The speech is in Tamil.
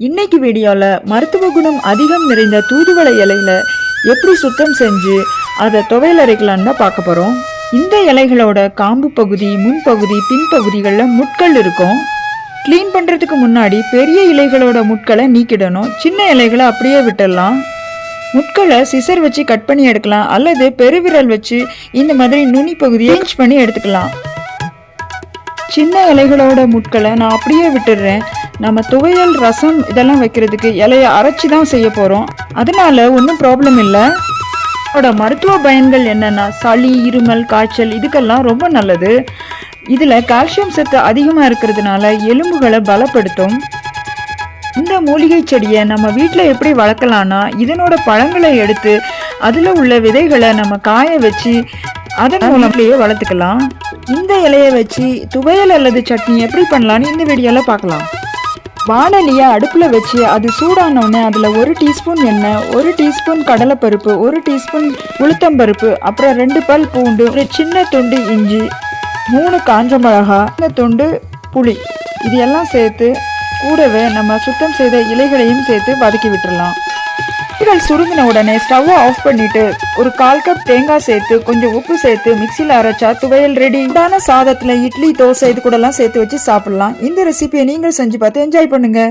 இன்னைக்கு வீடியோவில் மருத்துவ குணம் அதிகம் நிறைந்த தூதுவளை இலையில எப்படி சுத்தம் செஞ்சு அதை துவையல் அரைக்கலான்னு தான் பார்க்க போகிறோம் இந்த இலைகளோட காம்பு பகுதி முன்பகுதி பின்பகுதிகளில் முட்கள் இருக்கும். க்ளீன் பண்ணுறதுக்கு முன்னாடி பெரிய இலைகளோட முட்களை நீக்கிடணும். சின்ன இலைகளை அப்படியே விட்டுடலாம். முட்களை சிசர் வச்சு கட் பண்ணி எடுக்கலாம். அல்லது பெருவிரல் வச்சு இந்த மாதிரி நுனி பகுதியை பண்ணி எடுத்துக்கலாம். சின்ன இலைகளோட முட்களை நான் அப்படியே விட்டுடுறேன். நம்ம துவையல் ரசம் இதெல்லாம் வைக்கிறதுக்கு இலையை அரைச்சி தான் செய்ய போகிறோம் அதனால ஒன்றும் ப்ராப்ளம் இல்லை. அதோட மருத்துவ பயன்கள் என்னென்னா சளி இருமல் காய்ச்சல் இதுக்கெல்லாம் ரொம்ப நல்லது. இதில் கால்சியம் சத்து அதிகமாக இருக்கிறதுனால எலும்புகளை பலப்படுத்தும். இந்த மூலிகை செடியை நம்ம வீட்டில் எப்படி வளர்க்கலாம்னா இதனோட பழங்களை எடுத்து அதில் உள்ள விதைகளை நம்ம காய வச்சு அதன் மூலம்லேயே வளர்த்துக்கலாம். இந்த இலையை வச்சு துவையல் அல்லது சட்னி எப்படி பண்ணலான்னு இந்த வீடியோவில் பார்க்கலாம். வானலியை அடுப்பில் வச்சு அது சூடானோடனே அதில் ஒரு டீஸ்பூன் எண்ணெய் ஒரு டீஸ்பூன் கடலைப்பருப்பு ஒரு டீஸ்பூன் உளுத்தம்பருப்பு அப்புறம் ரெண்டு பல் பூண்டு ஒரு சின்ன துண்டு இஞ்சி மூணு காஞ்ச மிளகா இந்த துண்டு புளி. இது எல்லாம் சேர்த்து கூடவே நம்ம சுத்தம் செய்த இலைகளையும் சேர்த்து வதக்கி விட்டுடலாம் இலைகள் சுருங்கின உடனே ஸ்டவ்வை ஆஃப் பண்ணிட்டு ஒரு கால் கப் தேங்காய் சேர்த்து கொஞ்சம் உப்பு சேர்த்து மிக்சியில் அரைச்சா துவையல் ரெடி உண்டான சாதத்தில் இட்லி தோசை இது கூடலாம் சேர்த்து வச்சு சாப்பிடலாம். இந்த ரெசிபியை நீங்கள் செஞ்சு பார்த்து என்ஜாய் பண்ணுங்க.